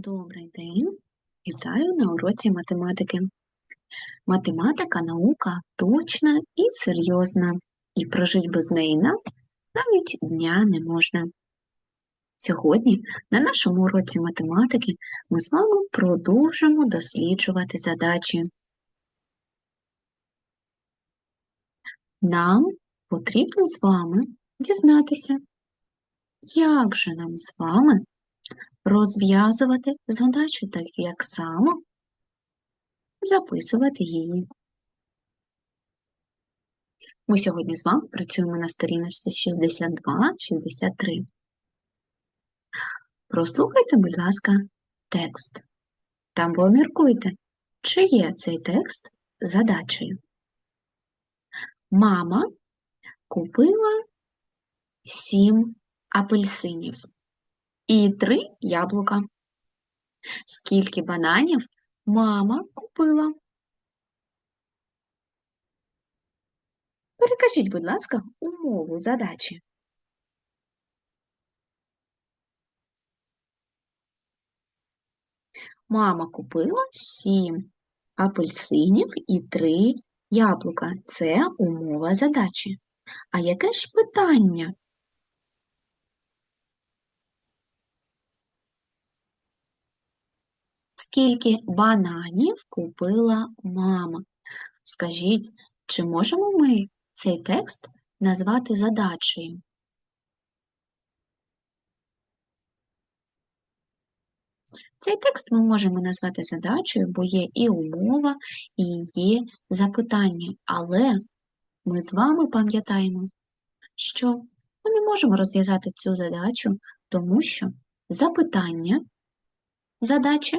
Добрий день! Вітаю на уроці математики. Математика наука точна і серйозна, і прожить без неї нам навіть дня не можна. Сьогодні на нашому уроці математики ми з вами продовжимо досліджувати задачі. Нам потрібно з вами дізнатися, як же нам з вами розв'язувати задачу так, як само записувати її. Ми сьогодні з вами працюємо на сторіночці 62-63. Прослухайте, будь ласка, текст. Там поміркуйте, чи є цей текст задачею. Мама купила сім апельсинів і три яблука. Скільки бананів мама купила? Перекажіть, будь ласка, умову задачі. Мама купила сім апельсинів і три яблука. Це умова задачі. А яке ж питання? Скільки бананів купила мама? Скажіть, чи можемо ми цей текст назвати задачею? Цей текст ми можемо назвати задачею, бо є і умова, і є запитання. Але ми з вами пам'ятаємо, що ми не можемо розв'язати цю задачу, тому що запитання задачі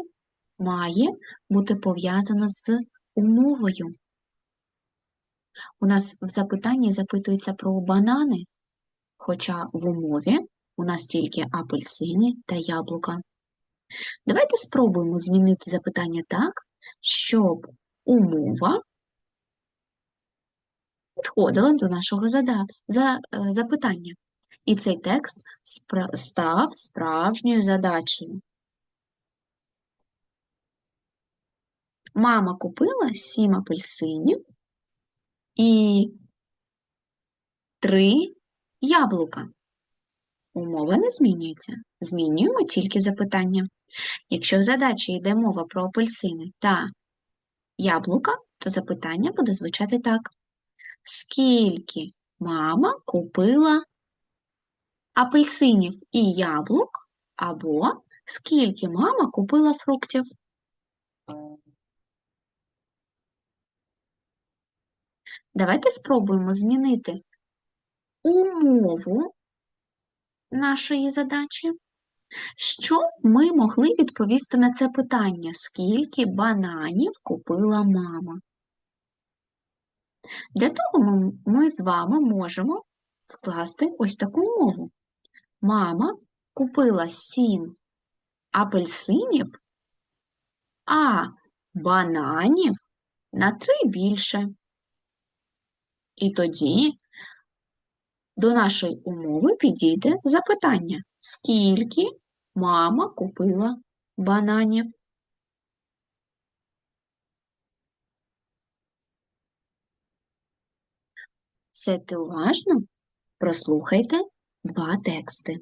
має бути пов'язано з умовою. У нас в запитанні запитується про банани, хоча в умові у нас тільки апельсини та яблука. Давайте спробуємо змінити запитання так, щоб умова підходила до нашого е, запитання. І цей текст став справжньою задачею. Мама купила сім апельсинів і три яблука. Умова не змінюється. Змінюємо тільки запитання. Якщо в задачі йде мова про апельсини та яблука, то запитання буде звучати так. Скільки мама купила апельсинів і яблук, або скільки мама купила фруктів? Давайте спробуємо змінити умову нашої задачі. Що ми могли відповісти на це питання? Скільки бананів купила мама? Для того ми, ми з вами можемо скласти ось таку умову. Мама купила 7 апельсинів, а бананів на 3 більше. І тоді до нашої умови підійде запитання, скільки мама купила бананів. Сядьте уважно, прослухайте два тексти.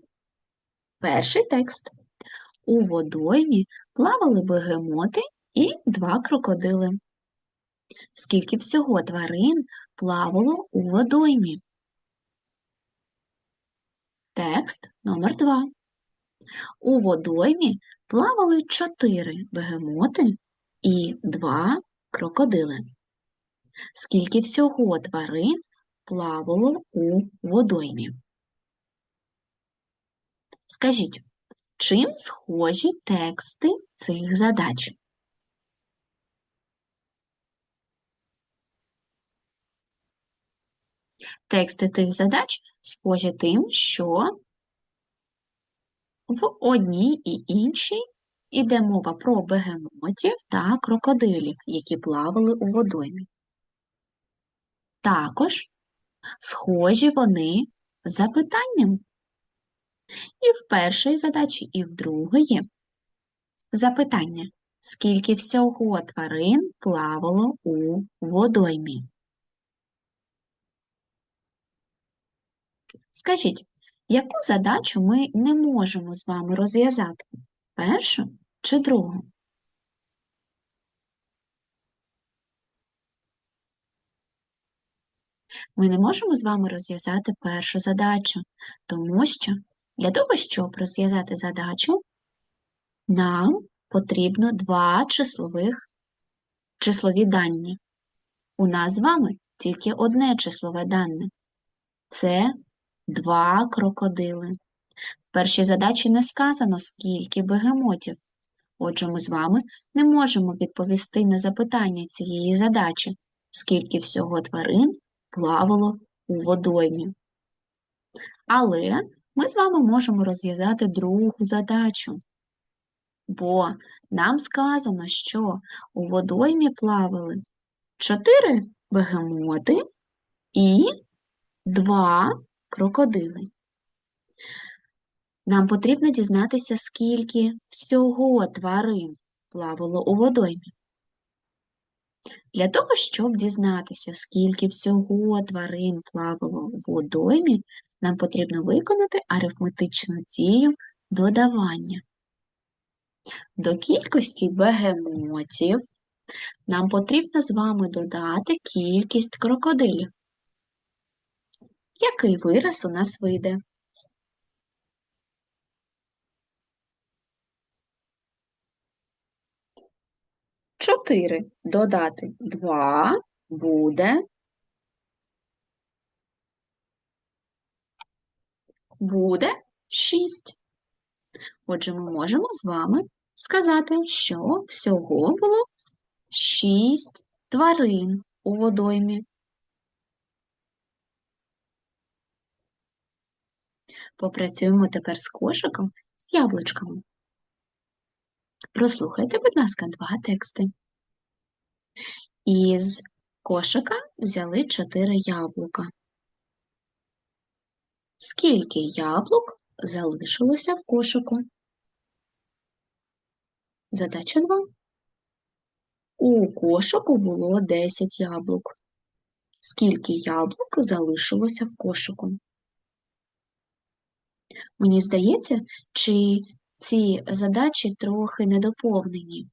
Перший текст. У водоймі плавали бегемоти і два крокодили. Скільки всього тварин плавало у водоймі? Текст номер 2 У водоймі плавали чотири бегемоти і два крокодили. Скільки всього тварин плавало у водоймі? Скажіть, чим схожі тексти цих задач? Тексти цих задач схожі тим, що в одній і іншій іде мова про бегемотів та крокодилів, які плавали у водоймі. Також схожі вони з запитанням. І в першій задачі, і в другої Запитання. Скільки всього тварин плавало у водоймі? Скажіть, яку задачу ми не можемо з вами розв'язати? Першу чи другу? Ми не можемо з вами розв'язати першу задачу, тому що для того, щоб розв'язати задачу, нам потрібно два числових числові дані. У нас з вами тільки одне числове дане. Це два крокодили. В першій задачі не сказано, скільки бегемотів. Отже, ми з вами не можемо відповісти на запитання цієї задачі, скільки всього тварин плавало у водоймі. Але ми з вами можемо розв'язати другу задачу, бо нам сказано, що у водоймі плавали чотири бегемоти і два крокодили. Нам потрібно дізнатися, скільки всього тварин плавало у водоймі. Для того, щоб дізнатися, скільки всього тварин плавало у водоймі, нам потрібно виконати арифметичну дію додавання. До кількості бегемотів нам потрібно з вами додати кількість крокодилів. Який вираз у нас вийде? Чотири додати два буде. Буде шість. Отже, ми можемо з вами сказати, що всього було шість тварин у водоймі. Попрацюємо тепер з кошиком з яблучками. Прослухайте, будь ласка, два тексти. Із кошика взяли чотири яблука. Скільки яблук залишилося в кошику? Задача 2. У кошику було 10 яблук. Скільки яблук залишилося в кошику? Мені здається, чи ці задачі трохи недоповнені.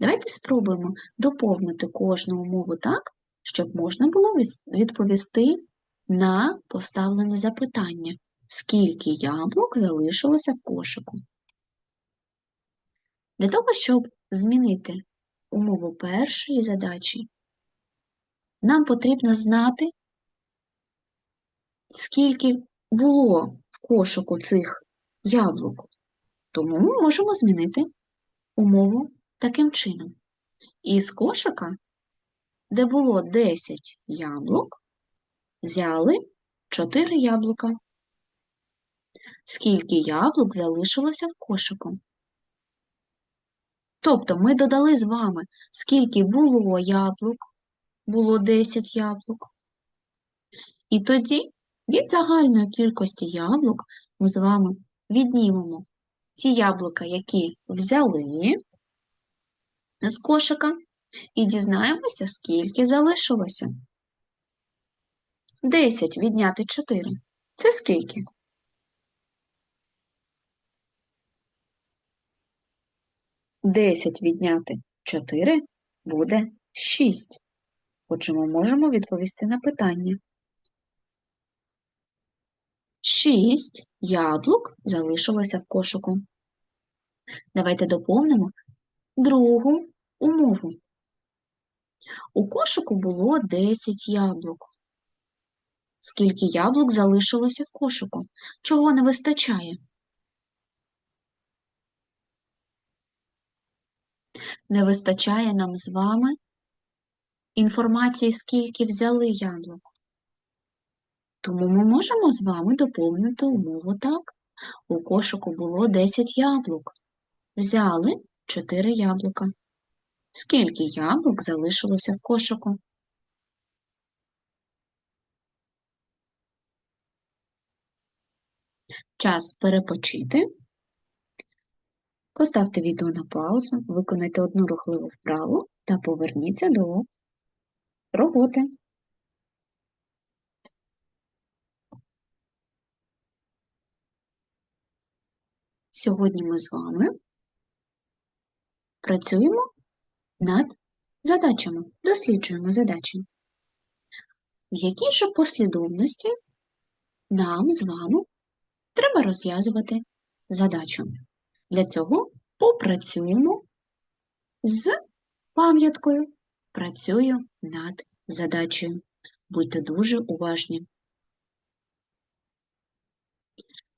Давайте спробуємо доповнити кожну умову так, щоб можна було відповісти на поставлене запитання, скільки яблук залишилося в кошику. Для того, щоб змінити умову першої задачі, нам потрібно знати, скільки було в кошику цих яблук. Тому ми можемо змінити умову таким чином. Із кошика, де було 10 яблук, взяли 4 яблука. Скільки яблук залишилося в кошику? Тобто ми додали з вами, скільки було яблук, було 10 яблук. І тоді від загальної кількості яблук ми з вами віднімемо ті яблука, які взяли з кошика, і дізнаємося, скільки залишилося. 10 відняти 4. Це скільки? Десять відняти 4 буде 6. Отже, ми можемо відповісти на питання. Шість яблук залишилося в кошику. Давайте доповнимо другу умову. У кошику було 10 яблук. Скільки яблук залишилося в кошику? Чого не вистачає? Не вистачає нам з вами інформації, скільки взяли яблук. Тому ми можемо з вами доповнити умову так. У кошику було 10 яблук. Взяли 4 яблука. Скільки яблук залишилося в кошику? Час перепочити. Поставте відео на паузу, виконайте одну рухливу вправу та поверніться до роботи. Сьогодні ми з вами працюємо над задачами, досліджуємо задачі. В якій же послідовності нам з вами треба розв'язувати задачу? Для цього попрацюємо з пам'яткою. Працюю над задачею. Будьте дуже уважні.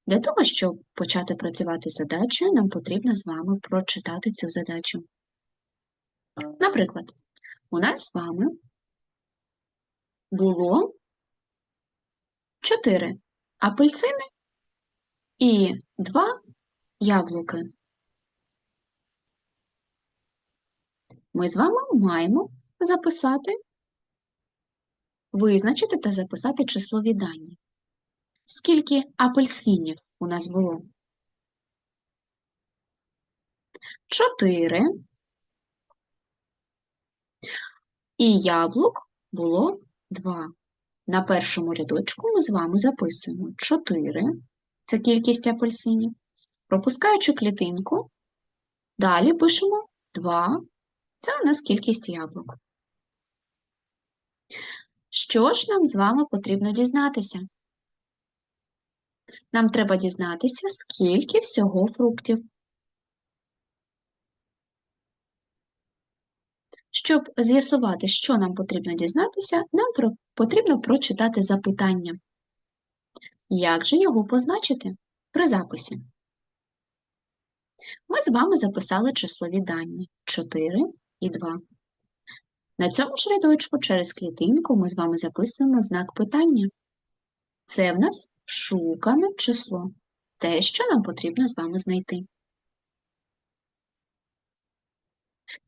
Для того, щоб почати працювати з задачею, нам потрібно з вами прочитати цю задачу. Наприклад, у нас з вами було 4 апельсини і 2 яблуки. Ми з вами маємо записати, визначити та записати числові дані. Скільки апельсинів у нас було? 4. І яблук було 2. На першому рядочку ми з вами записуємо 4. Це кількість апельсинів. Пропускаючи клітинку, далі пишемо 2. Це у нас кількість яблук. Що ж нам з вами потрібно дізнатися? Нам треба дізнатися, скільки всього фруктів. Щоб з'ясувати, що нам потрібно дізнатися, нам потрібно прочитати запитання. Як же його позначити при записі? Ми з вами записали числові дані 4 і 2. На цьому ж рядочку через клітинку ми з вами записуємо знак питання. Це в нас шукане число, те, що нам потрібно з вами знайти.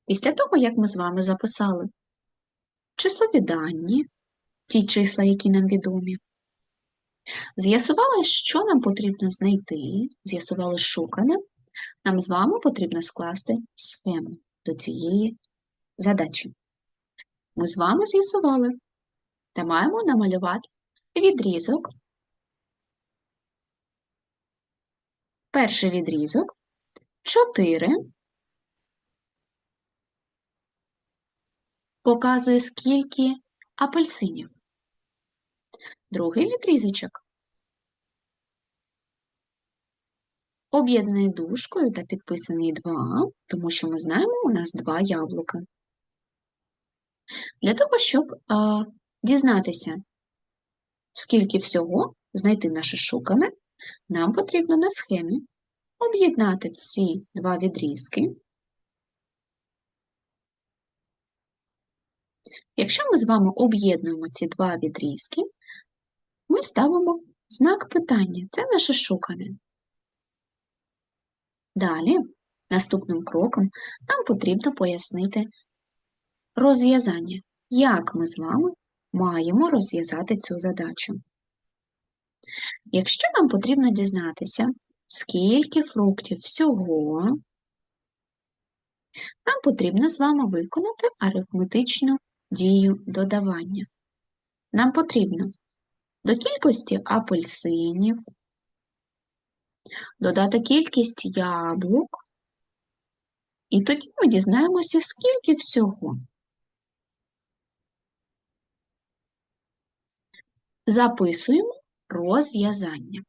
Після того, як ми з вами записали числові дані, ті числа, які нам відомі, з'ясували, що нам потрібно знайти, з'ясували шукане, нам з вами потрібно скласти схему до цієї задачі. Ми з вами з'ясували та маємо намалювати відрізок. Перший відрізок 4 показує, скільки апельсинів. Другий відрізочок об'єднаний дужкою та підписаний 2, тому що ми знаємо, у нас два яблука. Для того, щоб а, дізнатися, скільки всього знайти наше шукане, нам потрібно на схемі об'єднати ці два відрізки. Якщо ми з вами об'єднуємо ці два відрізки, ми ставимо знак питання. Це наше шукане. Далі, наступним кроком, нам потрібно пояснити розв'язання, як ми з вами маємо розв'язати цю задачу. Якщо нам потрібно дізнатися, скільки фруктів всього, нам потрібно з вами виконати арифметичну дію додавання. Нам потрібно до кількості апельсинів додати кількість яблук, і тоді ми дізнаємося, скільки всього. Записуємо розв'язання.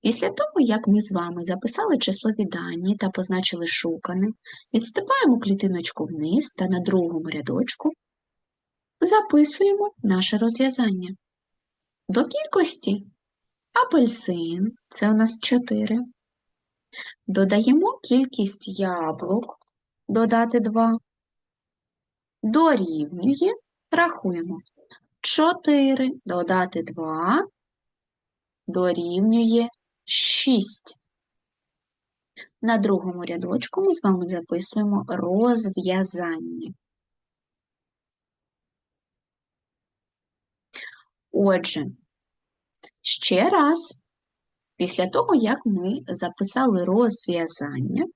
Після того, як ми з вами записали числові дані та позначили шукане, відступаємо клітиночку вниз та на другому рядочку записуємо наше розв'язання. До кількості апельсин це у нас 4. Додаємо кількість яблук, додати 2. Дорівнює, рахуємо 4 додати 2 дорівнює 6. На другому рядочку ми з вами записуємо розв'язання. Отже, ще раз Після того, як ми записали розв'язання,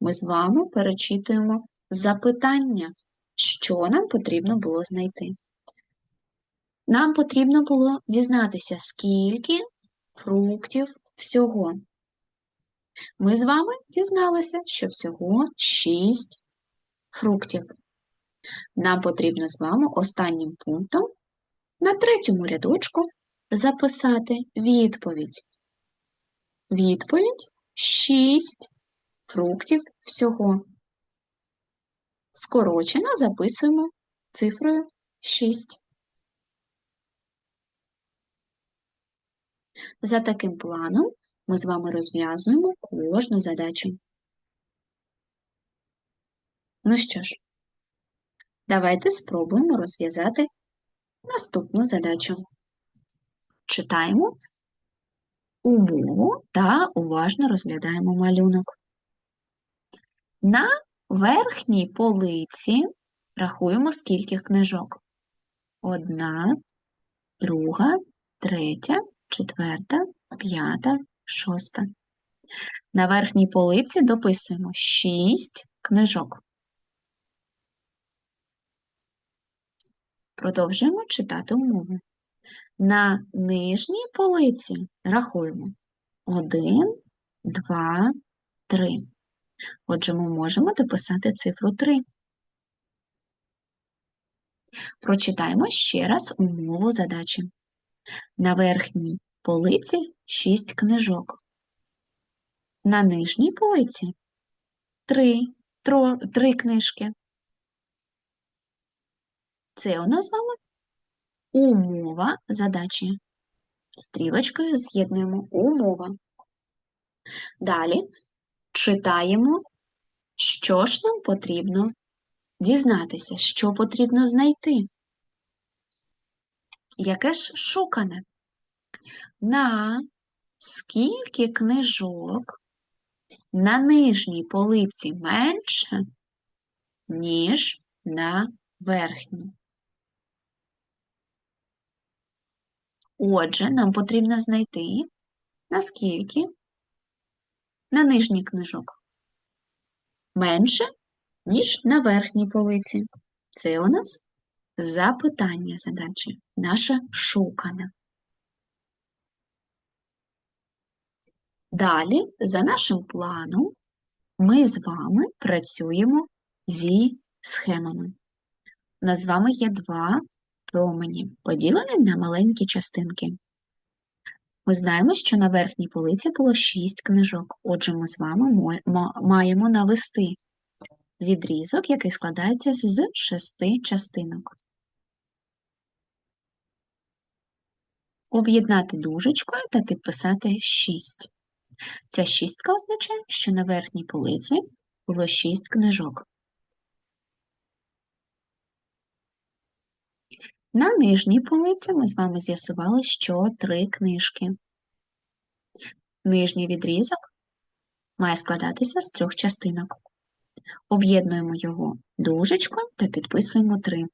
ми з вами перечитуємо запитання, що нам потрібно було знайти. Нам потрібно було дізнатися, скільки фруктів всього. Ми з вами дізналися, що всього 6 фруктів. Нам потрібно з вами останнім пунктом на третьому рядочку записати відповідь. Відповідь 6 фруктів всього. Скорочено записуємо цифрою 6. За таким планом ми з вами розв'язуємо кожну задачу. Ну що ж, давайте спробуємо розв'язати наступну задачу. Читаємо умову та уважно розглядаємо малюнок. На верхній полиці рахуємо скільки книжок. Одна, друга, третя, четверта, п'ята, шоста. На верхній полиці дописуємо 6 книжок. Продовжуємо читати умови. На нижній полиці рахуємо 1, 2, 3. Отже, ми можемо дописати цифру 3. Прочитаємо ще раз умову задачі. На верхній полиці 6 книжок. На нижній полиці 3, 3 книжки. Це у нас з вами умова задачі. Стрілочкою з'єднуємо умова. Далі читаємо, що ж нам потрібно дізнатися, що потрібно знайти. Яке ж шукане? На скільки книжок на нижній полиці менше, ніж на верхній? Отже, нам потрібно знайти, наскільки на нижній книжок менше, ніж на верхній полиці. Це у нас запитання задачі, наша шукана. Далі, за нашим планом, ми з вами працюємо зі схемами. У нас з вами є два промені, поділені на маленькі частинки. Ми знаємо, що на верхній полиці було 6 книжок, отже, ми з вами маємо навести відрізок, який складається з шести частинок. Об'єднати дужечкою та підписати 6. Ця шістка означає, що на верхній полиці було 6 книжок. На нижній полиці ми з вами з'ясували, що три книжки. Нижній відрізок має складатися з трьох частинок. Об'єднуємо його дужечкою та підписуємо 3.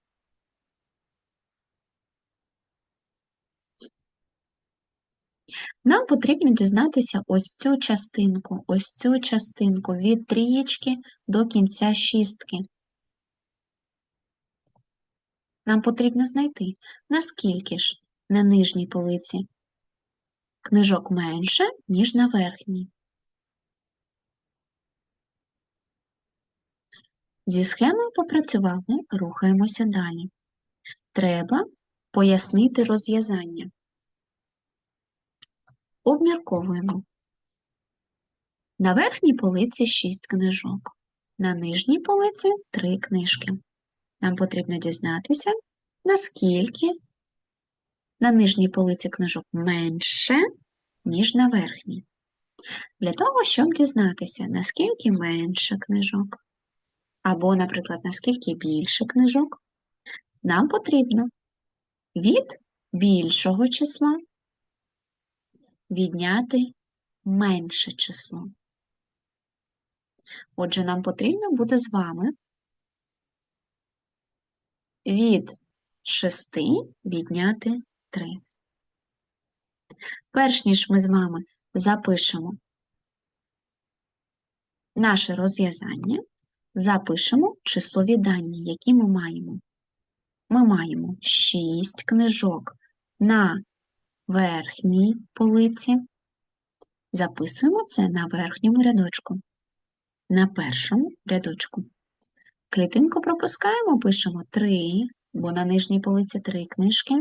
Нам потрібно дізнатися ось цю частинку, ось цю частинку від трієчки до кінця шістки. Нам потрібно знайти, наскільки ж на нижній полиці книжок менше, ніж на верхній. Зі схемою попрацювали, рухаємося далі. Треба пояснити розв'язання. Обмірковуємо. На верхній полиці 6 книжок, на нижній полиці 3 книжки. Нам потрібно дізнатися, наскільки на нижній полиці книжок менше, ніж на верхній. Для того, щоб дізнатися, наскільки менше книжок, або, наприклад, наскільки більше книжок, нам потрібно від більшого числа відняти менше число. Отже, нам потрібно буде з вами від 6 відняти 3. Перш ніж ми з вами запишемо наше розв'язання, запишемо числові дані, які ми маємо. Ми маємо 6 книжок на верхній полиці. Записуємо це на верхньому рядочку, на першому рядочку. Клітинку пропускаємо, пишемо 3, бо на нижній полиці 3 книжки.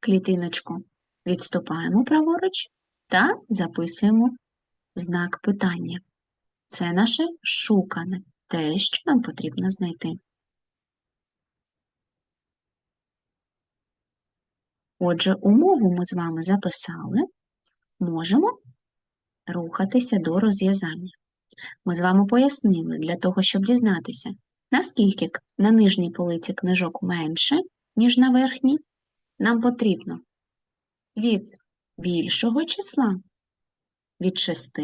Клітиночку відступаємо праворуч та записуємо знак питання. Це наше шукане, те, що нам потрібно знайти. Отже, умову ми з вами записали, можемо рухатися до розв'язання. Ми з вами пояснили, для того, щоб дізнатися, наскільки на нижній полиці книжок менше, ніж на верхній, нам потрібно від більшого числа від 6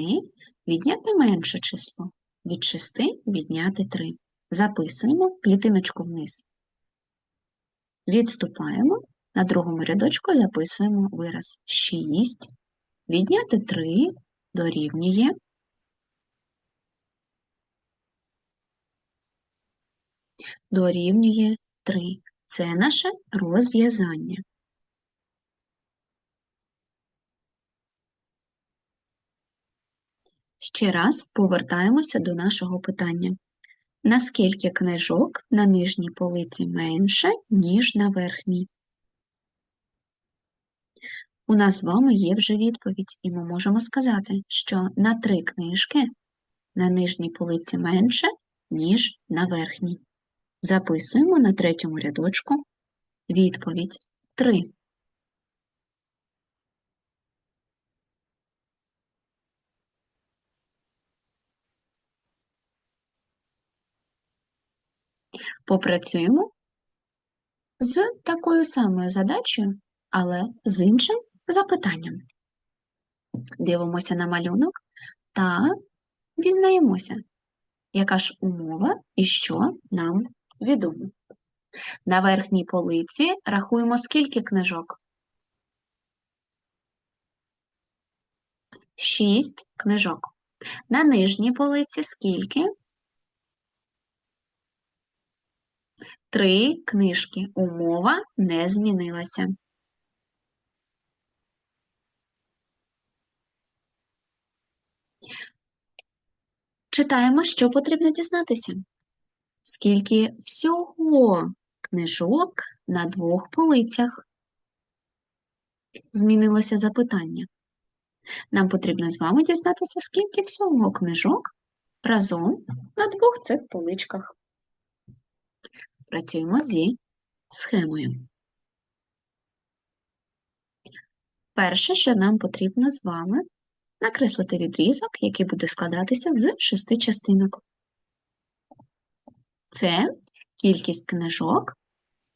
відняти менше число, від 6 відняти 3. Записуємо клітиночку вниз. Відступаємо, на другому рядочку записуємо вираз 6, відняти 3 дорівнює. Дорівнює 3. Це наше розв'язання. Ще раз повертаємося до нашого питання. Наскільки книжок на нижній полиці менше, ніж на верхній? У нас з вами є вже відповідь, і ми можемо сказати, що на три книжки на нижній полиці менше, ніж на верхній. Записуємо на третьому рядочку відповідь 3. Попрацюємо з такою самою задачею, але з іншим запитанням. Дивимося на малюнок та дізнаємося, яка ж умова і що нам відомо. На верхній полиці рахуємо скільки книжок? Шість книжок. На нижній полиці скільки? Три книжки. Умова не змінилася. Читаємо, що потрібно дізнатися. Скільки всього книжок на двох полицях? Змінилося запитання. Нам потрібно з вами дізнатися, скільки всього книжок разом на двох цих поличках. Працюємо зі схемою. Перше, що нам потрібно з вами накреслити відрізок, який буде складатися з шести частинок. Це кількість книжок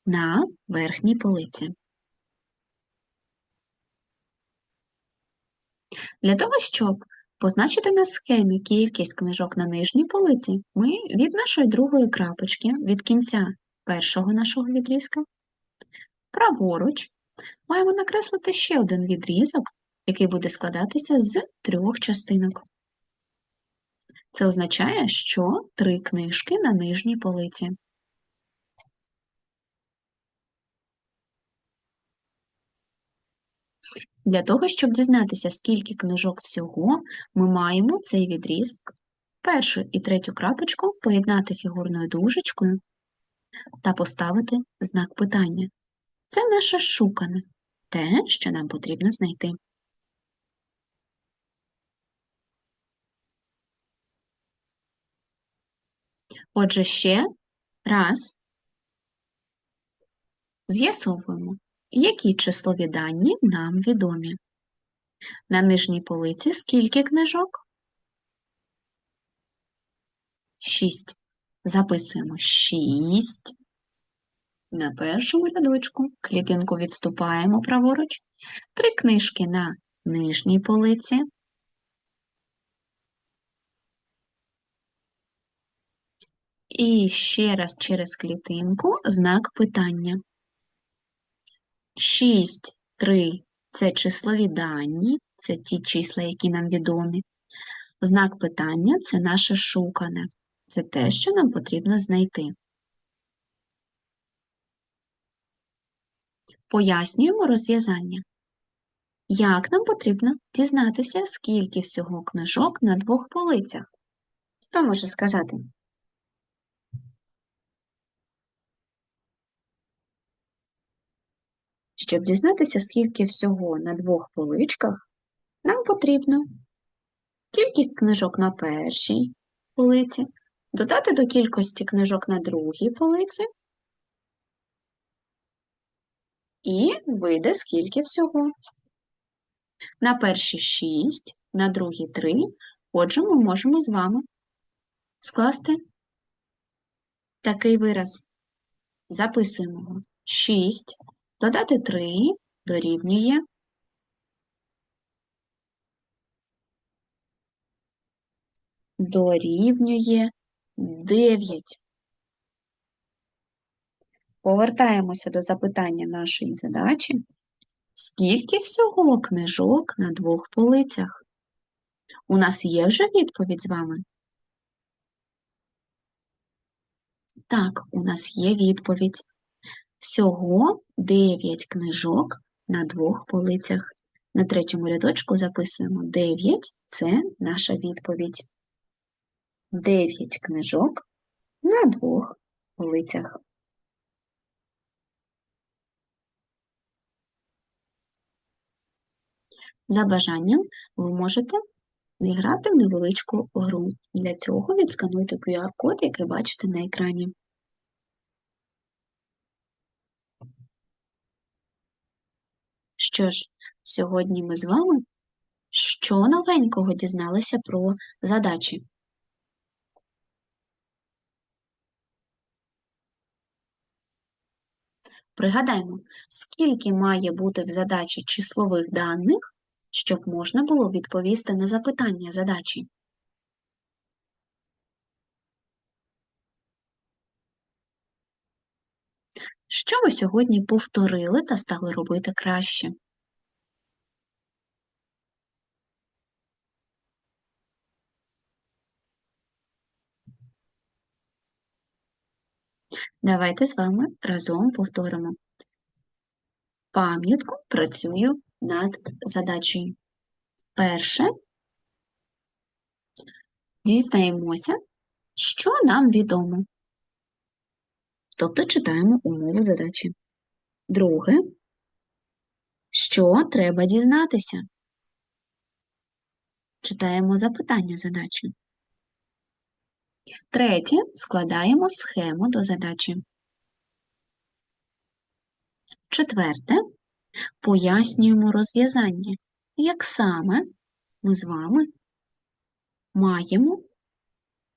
на верхній полиці. Для того, щоб позначити на схемі кількість книжок на нижній полиці, ми від нашої другої крапочки, від кінця першого нашого відрізка, праворуч маємо накреслити ще один відрізок, який буде складатися з трьох частинок. Це означає, що три книжки на нижній полиці. Для того, щоб дізнатися, скільки книжок всього, ми маємо цей відрізок, першу і третю крапочку поєднати фігурною дужечкою та поставити знак питання. Це наше шукане, те, що нам потрібно знайти. Отже, ще раз з'ясовуємо, які числові дані нам відомі. На нижній полиці скільки книжок? Шість. Записуємо шість. На першому рядочку клітинку відступаємо праворуч. Три книжки на нижній полиці. І ще раз через клітинку знак питання. 6, 3 – це числові дані, це ті числа, які нам відомі. Знак питання це наше шукане. Це те, що нам потрібно знайти. Пояснюємо розв'язання. Як нам потрібно дізнатися, скільки всього книжок на двох полицях? Хто може сказати? Щоб дізнатися, скільки всього на двох поличках, нам потрібно кількість книжок на першій полиці, додати до кількості книжок на другій полиці і вийде скільки всього. На першій 6, на другій 3. Отже, ми можемо з вами скласти такий вираз. Записуємо 6 додати 3 дорівнює дорівнює 9. Повертаємося до запитання нашої задачі. Скільки всього книжок на двох полицях? У нас є вже відповідь з вами? Так, у нас є відповідь. Всього 9 книжок на двох полицях. На третьому рядочку записуємо 9 це наша відповідь. 9 книжок на двох полицях. За бажанням ви можете зіграти в невеличку гру. Для цього відскануйте QR-код, який бачите на екрані. Що ж, сьогодні ми з вами що новенького дізналися про задачі? Пригадаймо, скільки має бути в задачі числових даних, щоб можна було відповісти на запитання задачі. Що ви сьогодні повторили та стали робити краще? Давайте з вами разом повторимо. Пам'ятку працюю над задачею. Перше, дізнаємося, що нам відомо. Тобто читаємо умови задачі. Друге, що треба дізнатися? Читаємо запитання задачі. Третє, складаємо схему до задачі. Четверте, пояснюємо розв'язання, як саме ми з вами маємо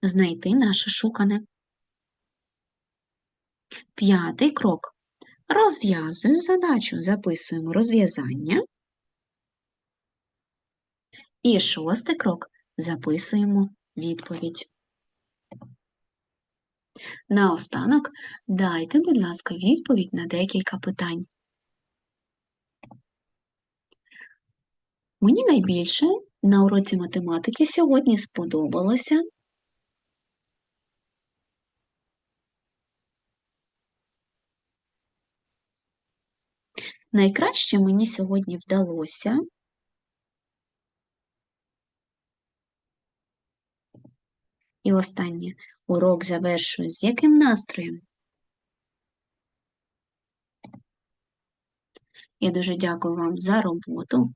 знайти наше шукане. П'ятий крок. Розв'язую задачу, записуємо розв'язання. І шостий крок записуємо відповідь. Наостанок дайте, будь ласка, відповідь на декілька питань. Мені найбільше на уроці математики сьогодні сподобалося Найкраще мені сьогодні вдалося І останнє урок завершую з яким настроєм? Я дуже дякую вам за роботу.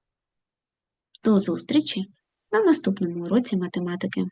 До зустрічі на наступному уроці математики.